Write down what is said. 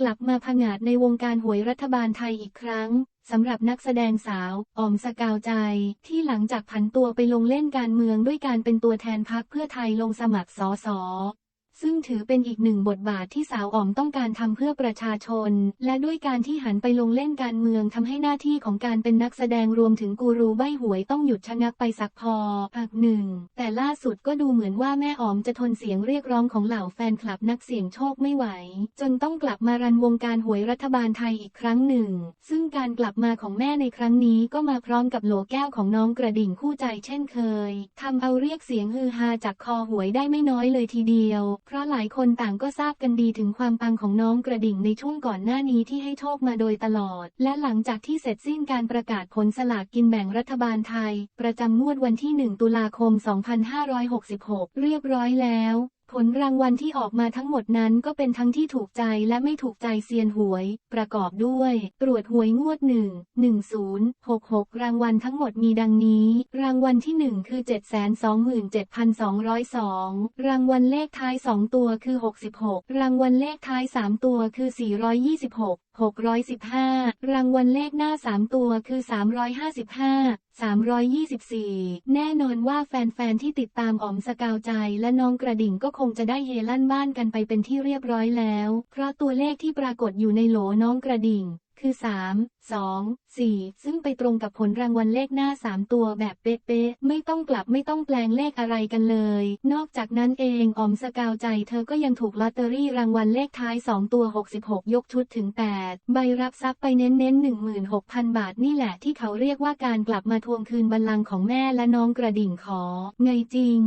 กลับมาผงาดในวงการหวยรัฐบาลไทยอีกครั้งสำหรับนักแสดงสาวออมสกาวใจ ที่หลังจากผันตัวไปลงเล่นการเมืองด้วยการเป็นตัวแทนพรรคเพื่อไทยลงสมัครสส ซึ่งถือเป็นอีกหนึ่งบทบาทที่สาวอ๋อมต้องการทำเพื่อประชาชน และด้วยการที่หันไปลงเล่นการเมืองทำให้หน้าที่ของการเป็นนักแสดงรวมถึงกูรูใบหวยต้องหยุดชะงักไปสักพอพักหนึ่ง แต่ล่าสุดก็ดูเหมือนว่าแม่อ๋อมจะทนเสียงเรียกร้องของเหล่าแฟนคลับนักเสี่ยงโชคไม่ไหว จนต้องกลับมารันวงการหวยรัฐบาลไทยอีกครั้งหนึ่ง ซึ่งการกลับมาของแม่ในครั้งนี้ก็มาพร้อมกับโหลแก้วของน้องกระดิ่งคู่ใจเช่นเคยทำเอาเรียกเสียงฮือฮาจากคอหวยได้ไม่น้อยเลยทีเดียวเพราะหลายคนต่างก็ทราบกันดีถึงความปังของน้องกระดิ่งในช่วงก่อนหน้านี้ที่ให้โชคมาโดยตลอด และหลังจากที่เสร็จสิ้นการประกาศผลสลากกินแบ่งรัฐบาลไทย ประจำงวดวันที่ 1 ตุลาคม 2566 เรียบร้อยแล้ว ผลรางวัลที่ออกมาทั้งหมดนั้นก็เป็นทั้งที่ถูกใจและไม่ถูกใจเซียนหวย ประกอบด้วย ตรวจหวยงวด 1 10 66 รางวัลทั้งหมดมีดังนี้ รางวัลที่ 1 คือ 727,202 รางวัลเลขท้าย 2 ตัวคือ 66 รางวัลเลขท้าย 3 ตัวคือ 426 615 รางวัลเลขหน้า 3 ตัวคือ 355 324 แน่นอนว่าแฟนๆ ที่ติดตามอ๋อมสกาวใจและน้องกระดิ่งก็คงจะได้เฮลั่นบ้านกันไปเป็นที่เรียบร้อยแล้ว เพราะตัวเลขที่ปรากฏอยู่ในโหลน้องกระดิ่ง คือ 3 2 4 ซึ่งไปตรงกับผลรางวัลเลขหน้า 3 ตัวแบบเป๊ะๆ ไม่ต้องกลับไม่ต้องแปลงเลขอะไรกันเลย นอกจากนั้นเองออมสกาวใจเธอก็ยังถูกลอตเตอรี่รางวัลเลขท้าย 2 ตัว 66 ยกชุดถึง 8 ใบรับทรัพย์ไปเน้นๆ16,000 บาทนี่แหละที่เขาเรียกว่าการกลับมาทวงคืนบัลลังก์ของแม่และน้องกระดิ่งขอ ไงจริง